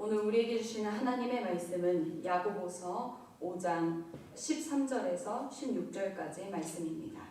오늘 우리에게 주시는 하나님의 말씀은 야고보서 5장 13절에서 16절까지의 말씀입니다.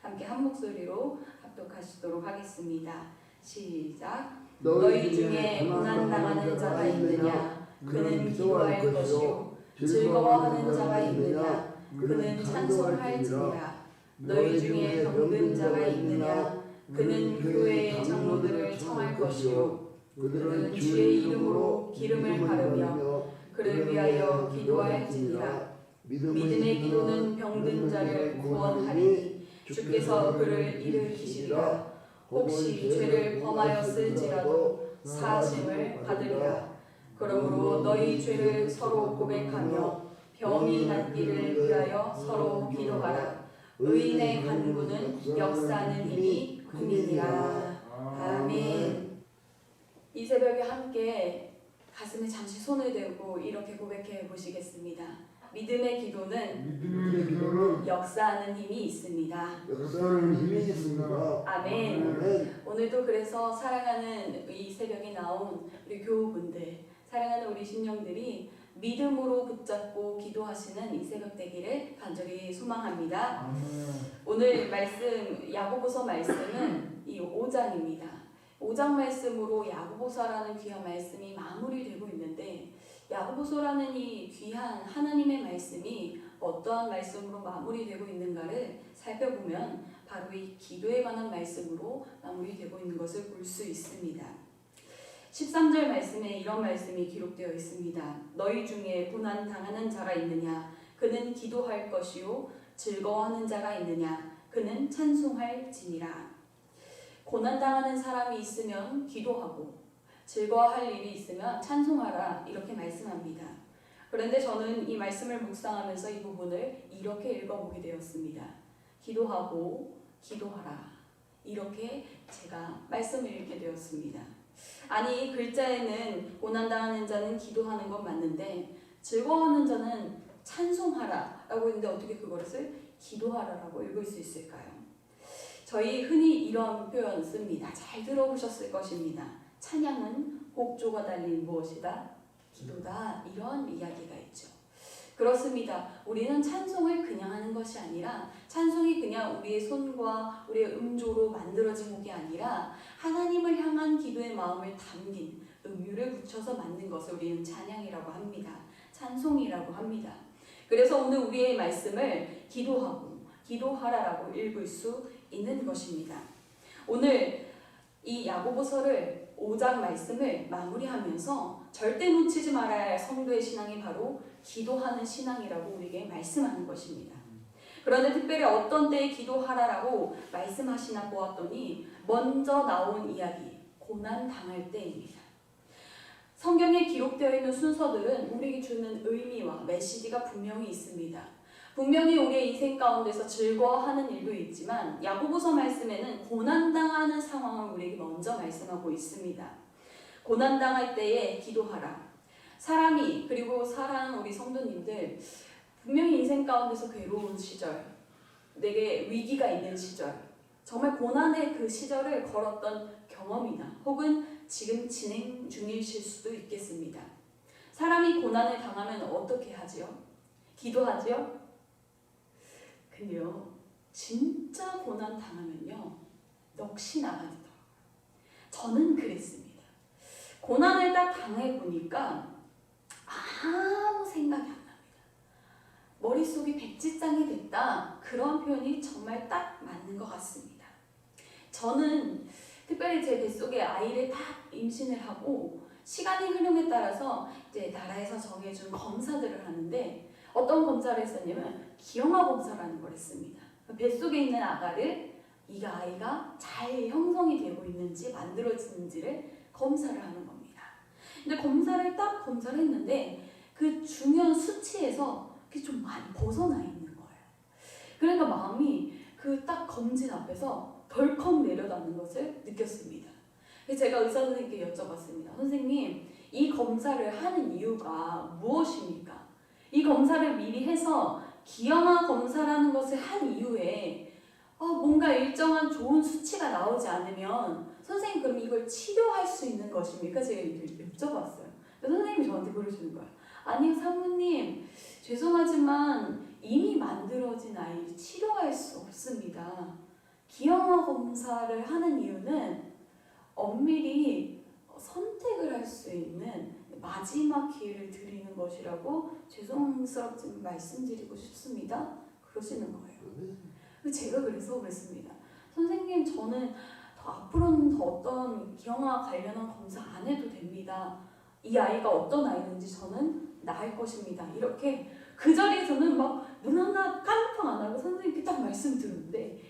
함께 한 목소리로 합독하시도록 하겠습니다. 시작. 너희 중에 고난 당하는 자가 있느냐? 그는 기도할 것이요 즐거워하는 자가 있느냐? 그는 찬송할지니라. 너희 중에 병든 자가 있느냐? 그는 교회의 장로들을 청할 것이요 그들은 주의 이름으로 기름을 바르며 그를 위하여 기도할지니라. 믿음의 기도는 병든 자를 구원하리니 주께서 그를 일으키시리라. 혹시 죄를 범하였을지라도 사심을 받으리라. 그러므로 너희 죄를 서로 고백하며 병이 낫기를 위하여 서로 기도하라. 의인의 간구는 역사하는 힘이 군이니라. 아멘. 이 새벽에 함께 가슴에 잠시 손을 대고 이렇게 고백해 보시겠습니다. 믿음의 기도는 믿음의 기도는 역사하는 힘이 있습니다. 역사하는 힘이 있습니다. 아멘. 아멘. 오늘도 그래서 사랑하는 이 새벽에 나온 우리 교우분들, 사랑하는 우리 신령들이 믿음으로 붙잡고 기도하시는 이 새벽 되기를 간절히 소망합니다. 아멘. 오늘 말씀 야고보서 말씀은 이 5장입니다. 5장 말씀으로 야고보서라는 귀한 말씀이 마무리되고 있는데 야고보서라는 이 귀한 하나님의 말씀이 어떠한 말씀으로 마무리되고 있는가를 살펴보면 바로 이 기도에 관한 말씀으로 마무리되고 있는 것을 볼 수 있습니다. 13절 말씀에 이런 말씀이 기록되어 있습니다. 너희 중에 고난 당하는 자가 있느냐? 그는 기도할 것이요 즐거워하는 자가 있느냐? 그는 찬송할 지니라. 고난 당하는 사람이 있으면 기도하고 즐거워할 일이 있으면 찬송하라 이렇게 말씀합니다. 그런데 저는 이 말씀을 묵상하면서 이 부분을 이렇게 읽어보게 되었습니다. 기도하고 기도하라 이렇게 제가 말씀을 읽게 되었습니다. 아니 글자에는 고난 당하는 자는 기도하는 건 맞는데 즐거워하는 자는 찬송하라 라고 있는데 어떻게 그것을 기도하라라고 읽을 수 있을까요? 저희 흔히 이런 표현 씁니다. 잘 들어보셨을 것입니다. 찬양은 곡조가 달린 무엇이다? 기도다. 이런 이야기가 있죠. 그렇습니다. 우리는 찬송을 그냥 하는 것이 아니라 찬송이 그냥 우리의 손과 우리의 음조로 만들어진 곡이 아니라 하나님을 향한 기도의 마음을 담긴 음유를 붙여서 만든 것을 우리는 찬양이라고 합니다. 찬송이라고 합니다. 그래서 오늘 우리의 말씀을 기도하고 기도하라라고 읽을 수 있는 것입니다. 오늘 이 야고보서를 5장 말씀을 마무리하면서 절대 놓치지 말아야 할 성도의 신앙이 바로 기도하는 신앙이라고 우리에게 말씀하는 것입니다. 그런데 특별히 어떤 때에 기도하라라고 말씀하시나 보았더니 먼저 나온 이야기 고난 당할 때입니다. 성경에 기록되어 있는 순서들은 우리에게 주는 의미와 메시지가 분명히 있습니다. 분명히 우리의 인생 가운데서 즐거워하는 일도 있지만 야고보서 말씀에는 고난당하는 상황을 우리에게 먼저 말씀하고 있습니다. 고난당할 때에 기도하라. 사람이 그리고 사랑하는 우리 성도님들 분명히 인생 가운데서 괴로운 시절, 내게 위기가 있는 시절, 정말 고난의 그 시절을 걸었던 경험이나 혹은 지금 진행 중이실 수도 있겠습니다. 사람이 고난을 당하면 어떻게 하지요? 기도하지요? 근데요, 진짜 고난 당하면요, 넋이 나가더라고요. 저는 그랬습니다. 고난을 딱 당해 보니까 아무 생각이 안 납니다. 머릿속이 백지장이 됐다. 그런 표현이 정말 딱 맞는 것 같습니다. 저는 특별히 제 뱃속에 아이를 딱 임신을 하고 시간이 흐름에 따라서 이제 나라에서 정해준 검사들을 하는데 어떤 검사를 했었냐면 기형아 검사라는 걸 했습니다. 뱃속에 있는 아가를 이 아이가 잘 형성이 되고 있는지 만들어지는지를 검사를 하는 겁니다. 근데 검사를 딱 검사를 했는데 그 중요한 수치에서 그게 좀 많이 벗어나 있는 거예요. 그러니까 마음이 그 딱 검진 앞에서 덜컥 내려가는 것을 느꼈습니다. 제가 의사 선생님께 여쭤봤습니다. 선생님, 이 검사를 하는 이유가 무엇입니까? 이 검사를 미리 해서 기형아 검사라는 것을 한 이후에 어, 뭔가 일정한 좋은 수치가 나오지 않으면 선생님 그럼 이걸 치료할 수 있는 것입니까? 제가 여쭤봤어요. 선생님 저한테 물어주는 거야. 아니요, 사모님. 죄송하지만 이미 만들어진 아이를 치료할 수 없습니다. 기형아 검사를 하는 이유는 엄밀히 선택을 할 수 있는 마지막 기회를 드리는 것이라고 죄송스럽지만 말씀드리고 싶습니다. 그러시는 거예요. 근데 제가 그래서 그랬습니다. 선생님, 저는 더 앞으로는 더 어떤 기형아 관련한 검사 안 해도 됩니다. 이 아이가 어떤 아이든지 저는 나을 것입니다. 이렇게 그 자리에서는 막 눈 하나 깜빡 안 하고 선생님께 딱 말씀 드렸는데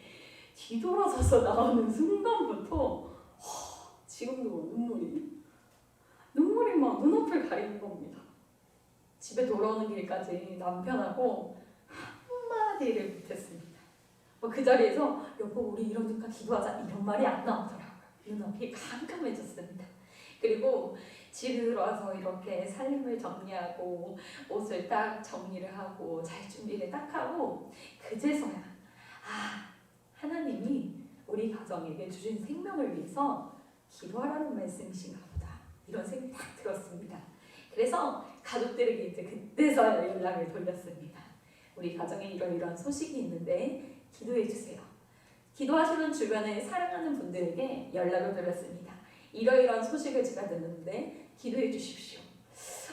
뒤돌아서서 나오는 순간부터 허, 지금도 눈물이 가리는 겁니다. 집에 돌아오는 길까지 남편하고 한마디를 못했습니다. 뭐 그 자리에서 여보 우리 이러니까 기도하자 이런 말이 안 나오더라고요. 눈앞이 깜깜해졌습니다. 그리고 집에 들어와서 이렇게 살림을 정리하고 옷을 딱 정리를 하고 잘 준비를 딱 하고 그제서야 아 하나님이 우리 가정에게 주신 생명을 위해서 기도하라는 말씀이신가 보다 이런 생각이 딱 들었습니다. 그래서 가족들에게 이제 그때서야 연락을 돌렸습니다. 우리 가정에 이런 이런 소식이 있는데 기도해 주세요. 기도하시는 주변에 사랑하는 분들에게 연락을 드렸습니다. 이러이러한 소식을 제가 듣는데 기도해 주십시오.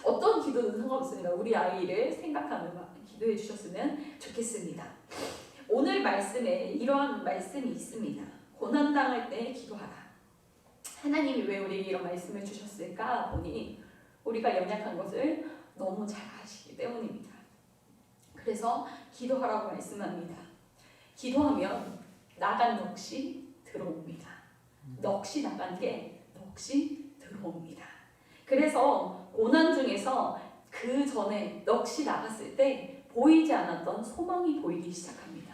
어떤 기도든 상관없습니다. 우리 아이를 생각하는 기도해 주셨으면 좋겠습니다. 오늘 말씀에 이러한 말씀이 있습니다. 고난 당할 때 기도하라. 하나님이 왜 우리에게 이런 말씀을 주셨을까 보니 우리가 연약한 것을 너무 잘 아시기 때문입니다. 그래서 기도하라고 말씀합니다. 기도하면 나간 넋이 들어옵니다. 넋이 나간 게 넋이 들어옵니다. 그래서 고난 중에서 그 전에 넋이 나갔을 때 보이지 않았던 소망이 보이기 시작합니다.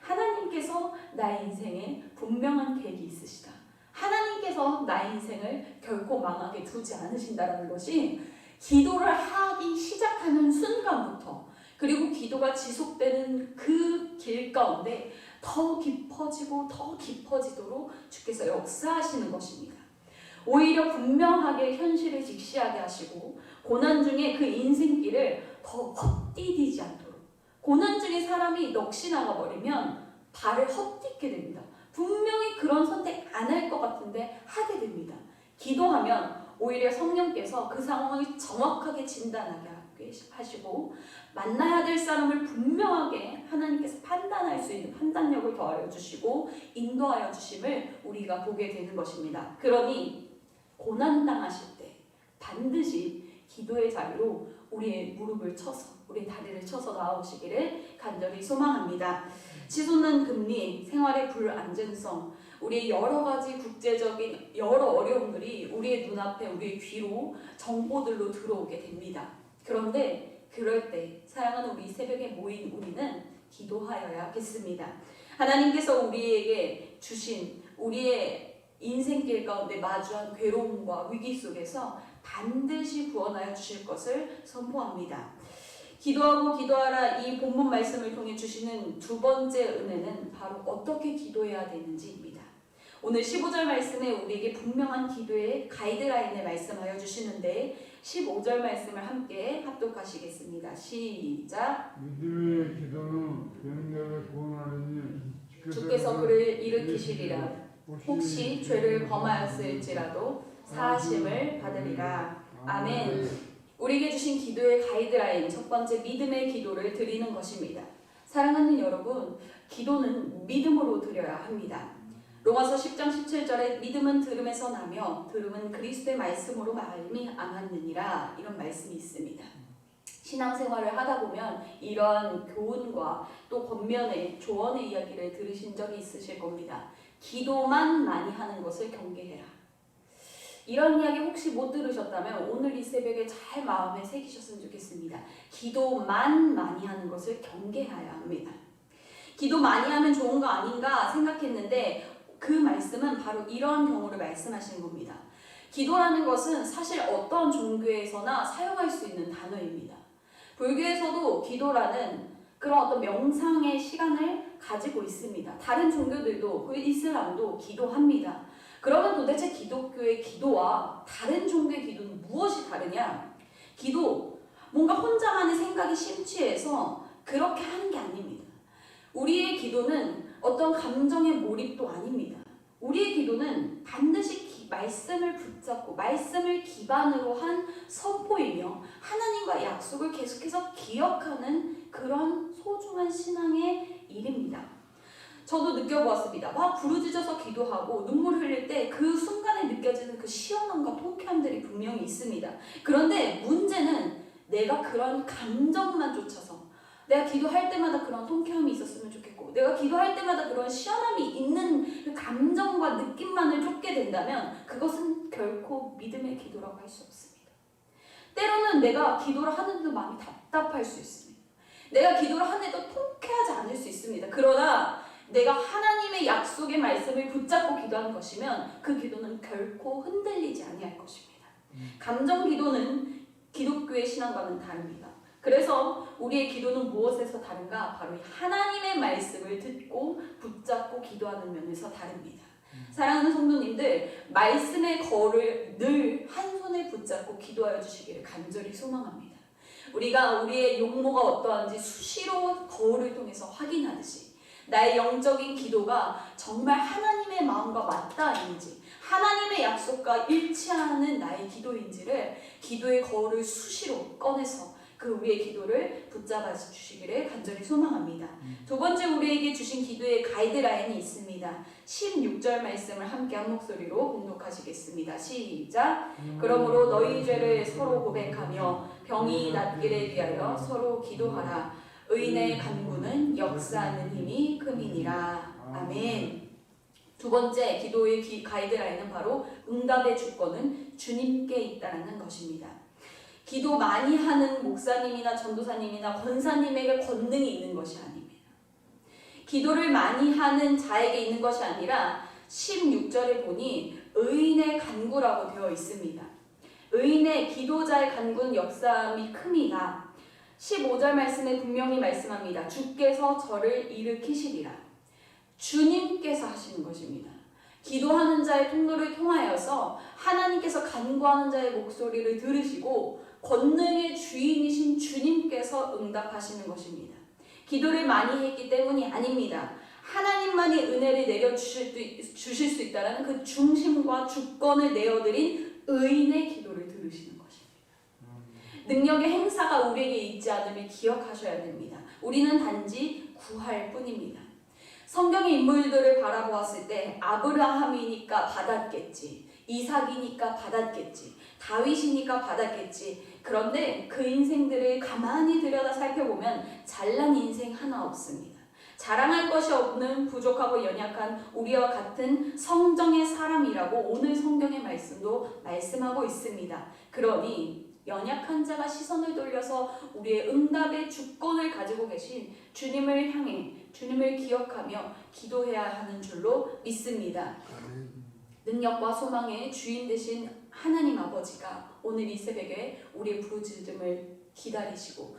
하나님께서 나의 인생에 분명한 계획이 있으시다. 하나님께서 나의 인생을 결코 망하게 두지 않으신다는 것이 기도를 하기 시작하는 순간부터 그리고 기도가 지속되는 그 길 가운데 더 깊어지고 더 깊어지도록 주께서 역사하시는 것입니다. 오히려 분명하게 현실을 직시하게 하시고 고난 중에 그 인생길을 더 헛디디지 않도록 고난 중에 사람이 넋이 나가버리면 발을 헛딛게 됩니다. 분명히 그런 선택 안 할 것 같은데 하게 됩니다. 기도하면 오히려 성령께서 그 상황을 정확하게 진단하게 하게 하시고 만나야 될 사람을 분명하게 하나님께서 판단할 수 있는 판단력을 더하여 주시고 인도하여 주심을 우리가 보게 되는 것입니다. 그러니 고난 당하실 때 반드시 기도의 자리로 우리의 무릎을 쳐서 우리의 다리를 쳐서 나오시기를 간절히 소망합니다. 치솟는 금리, 생활의 불안전성, 우리의 여러 가지 국제적인 여러 어려움들이 우리의 눈앞에 우리의 귀로 정보들로 들어오게 됩니다. 그런데 그럴 때 사랑하는 우리 새벽에 모인 우리는 기도하여야겠습니다. 하나님께서 우리에게 주신 우리의 인생길 가운데 마주한 괴로움과 위기 속에서 반드시 구원하여 주실 것을 선포합니다. 기도하고 기도하라 이 본문 말씀을 통해 주시는 두 번째 은혜는 바로 어떻게 기도해야 되는지입니다. 오늘 15절 말씀에 우리에게 분명한 기도의 가이드라인을 말씀하여 주시는데 15절 말씀을 함께 합독하시겠습니다. 시작. 믿음의 기도는 병력을 구원하느니 주께서 그를 일으키시리라. 혹시 죄를 범하였을지라도 사하심을 받으리라. 아멘. 우리에게 주신 기도의 가이드라인 첫 번째 믿음의 기도를 드리는 것입니다. 사랑하는 여러분, 기도는 믿음으로 드려야 합니다. 로마서 10장 17절에 믿음은 들음에서 나며 들음은 그리스도의 말씀으로 말미암았느니라 이런 말씀이 있습니다. 신앙생활을 하다 보면 이러한 교훈과 또 겉면의 조언의 이야기를 들으신 적이 있으실 겁니다. 기도만 많이 하는 것을 경계해라. 이런 이야기 혹시 못 들으셨다면 오늘 이 새벽에 잘 마음에 새기셨으면 좋겠습니다. 기도만 많이 하는 것을 경계해야 합니다. 기도 많이 하면 좋은 거 아닌가 생각했는데 그 말씀은 바로 이런 경우를 말씀하시는 겁니다. 기도라는 것은 사실 어떤 종교에서나 사용할 수 있는 단어입니다. 불교에서도 기도라는 그런 어떤 명상의 시간을 가지고 있습니다. 다른 종교들도 그 이슬람도 기도합니다. 그러면 도대체 기독교의 기도와 다른 종교의 기도는 무엇이 다르냐? 기도 뭔가 혼자만의 생각이 심취해서 그렇게 하는 게 아닙니다. 우리의 기도는 어떤 감정의 몰입도 아닙니다. 우리의 기도는 반드시 기- 말씀을 붙잡고 말씀을 기반으로 한 선포이며 하나님과 약속을 계속해서 기억하는 그런 소중한 신앙의 일입니다. 저도 느껴보았습니다. 막 부르짖어서 기도하고 눈물 흘릴 때 그 순간에 느껴지는 그 시원함과 통쾌함들이 분명히 있습니다. 그런데 문제는 내가 그런 감정만 쫓아서 내가 기도할 때마다 그런 통쾌함이 있었으면 좋겠고 내가 기도할 때마다 그런 시원함이 있는 그 감정과 느낌만을 쫓게 된다면 그것은 결코 믿음의 기도라고 할 수 없습니다. 때로는 내가 기도를 하는데도 마음이 답답할 수 있습니다. 내가 기도를 하는데도 통쾌하지 않을 수 있습니다. 그러나 내가 하나님의 약속의 말씀을 붙잡고 기도하는 것이면 그 기도는 결코 흔들리지 아니할 것입니다. 감정 기도는 기독교의 신앙과는 다릅니다. 그래서 우리의 기도는 무엇에서 다른가? 바로 이 하나님의 말씀을 듣고 붙잡고 기도하는 면에서 다릅니다. 사랑하는 성도님들, 말씀의 거를 늘 한 손에 붙잡고 기도하여 주시기를 간절히 소망합니다. 우리가 우리의 용모가 어떠한지 수시로 거울을 통해서 확인하듯이 나의 영적인 기도가 정말 하나님의 마음과 맞닿아있는지 하나님의 약속과 일치하는 나의 기도인지를 기도의 거울을 수시로 꺼내서 그 우리의 기도를 붙잡아 주시기를 간절히 소망합니다. 두 번째 우리에게 주신 기도의 가이드라인이 있습니다. 16절 말씀을 함께 한 목소리로 공독하시겠습니다. 시작. 그러므로 너희 죄를 서로 고백하며 병이 낫기를 위하여 서로 기도하라. 의인의 간구는 역사하는 힘이 금이니라. 아멘. 두 번째 기도의 기- 가이드라인은 바로 응답의 주권은 주님께 있다라는 것입니다. 기도 많이 하는 목사님이나 전도사님이나 권사님에게 권능이 있는 것이 아닙니다. 기도를 많이 하는 자에게 있는 것이 아니라 16절에 보니 의인의 간구라고 되어 있습니다. 의인의 기도자의 간구는 역사함이 큼이다. 15절 말씀에 분명히 말씀합니다. 주께서 저를 일으키시리라. 주님께서 하시는 것입니다. 기도하는 자의 통로를 통하여서 하나님께서 간구하는 자의 목소리를 들으시고 권능의 주인이신 주님께서 응답하시는 것입니다. 기도를 많이 했기 때문이 아닙니다. 하나님만이 은혜를 내려 주실 수, 있다는 그 중심과 주권을 내어드린 의인의 기도를 들으시는. 능력의 행사가 우리에게 있지 않음을 기억하셔야 됩니다. 우리는 단지 구할 뿐입니다. 성경의 인물들을 바라보았을 때 아브라함이니까 받았겠지. 이삭이니까 받았겠지. 다윗이니까 받았겠지. 그런데 그 인생들을 가만히 들여다 살펴보면 잘난 인생 하나 없습니다. 자랑할 것이 없는 부족하고 연약한 우리와 같은 성정의 사람이라고 오늘 성경의 말씀도 말씀하고 있습니다. 그러니 연약한 자가 시선을 돌려서 우리의 응답의 주권을 가지고 계신 주님을 향해 주님을 기억하며 기도해야 하는 줄로 믿습니다. 능력과 소망의 주인 되신 하나님 아버지가 오늘 이 새벽에 우리의 부르짖음을 기다리시고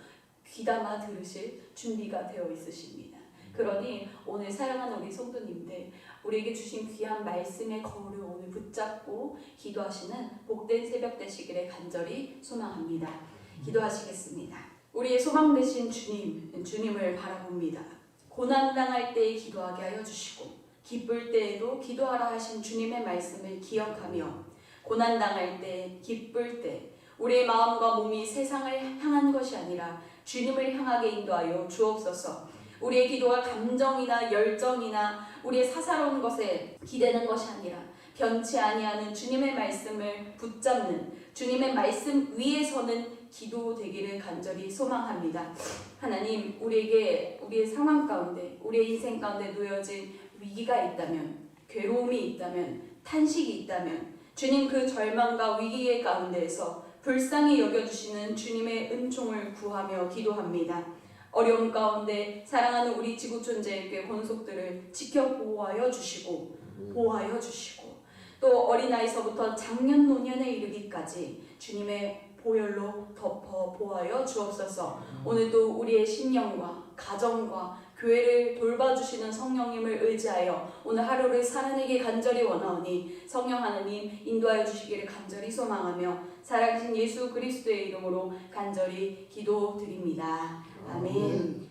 귀담아 들으실 준비가 되어 있으십니다. 그러니 오늘 사랑하는 우리 성도님들 우리에게 주신 귀한 말씀의 거울을 붙잡고 기도하시는 복된 새벽 되시기를 간절히 소망합니다. 기도하시겠습니다. 우리의 소망 되신 주님, 주님을 바라봅니다. 고난 당할 때에 기도하게 하여 주시고 기쁠 때에도 기도하라 하신 주님의 말씀을 기억하며 고난 당할 때, 기쁠 때 우리의 마음과 몸이 세상을 향한 것이 아니라 주님을 향하게 인도하여 주옵소서. 우리의 기도가 감정이나 열정이나 우리의 사사로운 것에 기대는 것이 아니라 변치 아니하는 주님의 말씀을 붙잡는 주님의 말씀 위에 서는 기도 되기를 간절히 소망합니다. 하나님, 우리에게 우리의 상황 가운데, 우리의 인생 가운데 놓여진 위기가 있다면, 괴로움이 있다면, 탄식이 있다면, 주님 그 절망과 위기의 가운데에서 불쌍히 여겨주시는 주님의 은총을 구하며 기도합니다. 어려움 가운데 사랑하는 우리 지구촌제일교회 권속들을 지켜 보호하여 주시고 보호하여 주시고 또 어린아이서부터 장년 노년에 이르기까지 주님의 보혈로 덮어 보호하여 주옵소서 오늘도 우리의 심령과 가정과 교회를 돌봐주시는 성령님을 의지하여 오늘 하루를 살아내기 간절히 원하오니 성령 하나님 인도하여 주시기를 간절히 소망하며 살아계신 예수 그리스도의 이름으로 간절히 기도드립니다. 아멘.